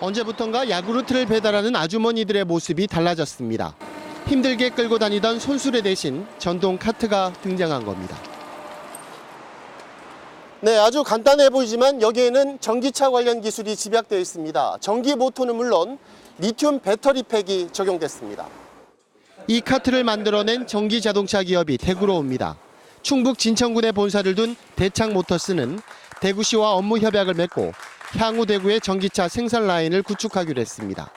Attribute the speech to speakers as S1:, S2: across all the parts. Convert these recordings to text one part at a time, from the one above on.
S1: 언제부턴가 야구르트를 배달하는 아주머니들의 모습이 달라졌습니다. 힘들게 끌고 다니던 손수레 대신 전동 카트가 등장한 겁니다. 네, 아주 간단해 보이지만 여기에는 전기차 관련 기술이 집약되어 있습니다. 전기 모터는 물론 리튬 배터리 팩이 적용됐습니다. 이 카트를 만들어낸 전기 자동차 기업이 대구로 옵니다. 충북 진천군에 본사를 둔 대창 모터스는 대구시와 업무 협약을 맺고 향후 대구의 전기차 생산 라인을 구축하기로 했습니다.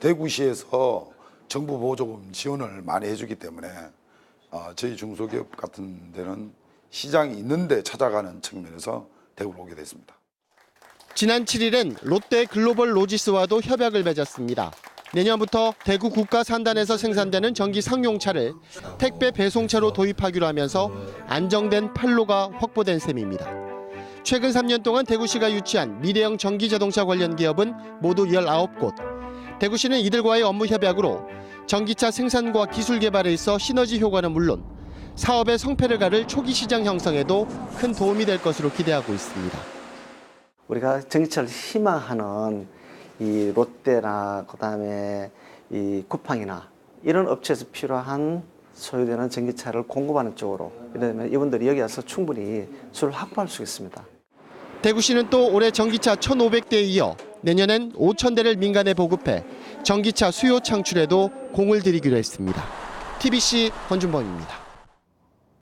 S2: 대구시에서 정부 보조금 지원을 많이 해주기 때문에 어, 저희 중소기업 같은 데는 시장이 있는데 찾아가는 측면에서 대구로 오게 됐습니다.
S1: 지난 7일엔 롯데 글로벌 로지스와도 협약을 맺었습니다. 내년부터 대구 국가 산단에서 생산되는 전기 상용차를 택배 배송차로 도입하기로 하면서 안정된 판로가 확보된 셈입니다. 최근 3년 동안 대구시가 유치한 미래형 전기 자동차 관련 기업은 모두 19곳. 대구시는 이들과의 업무 협약으로 전기차 생산과 기술 개발에 있어 시너지 효과는 물론 사업의 성패를 가를 초기 시장 형성에도 큰 도움이 될 것으로 기대하고 있습니다.
S3: 우리가 전기차를 희망하는 이 롯데나 그다음에 이 쿠팡이나 이런 업체에서 필요한 소요되는 전기차를 공급하는 쪽으로 이러면 이분들이 여기 와서 충분히 수를 확보할 수 있습니다.
S1: 대구시는 또 올해 전기차 1,500대에 이어 내년엔 5,000대를 민간에 보급해 전기차 수요 창출에도 공을 들이기로 했습니다. TBC 권준범입니다.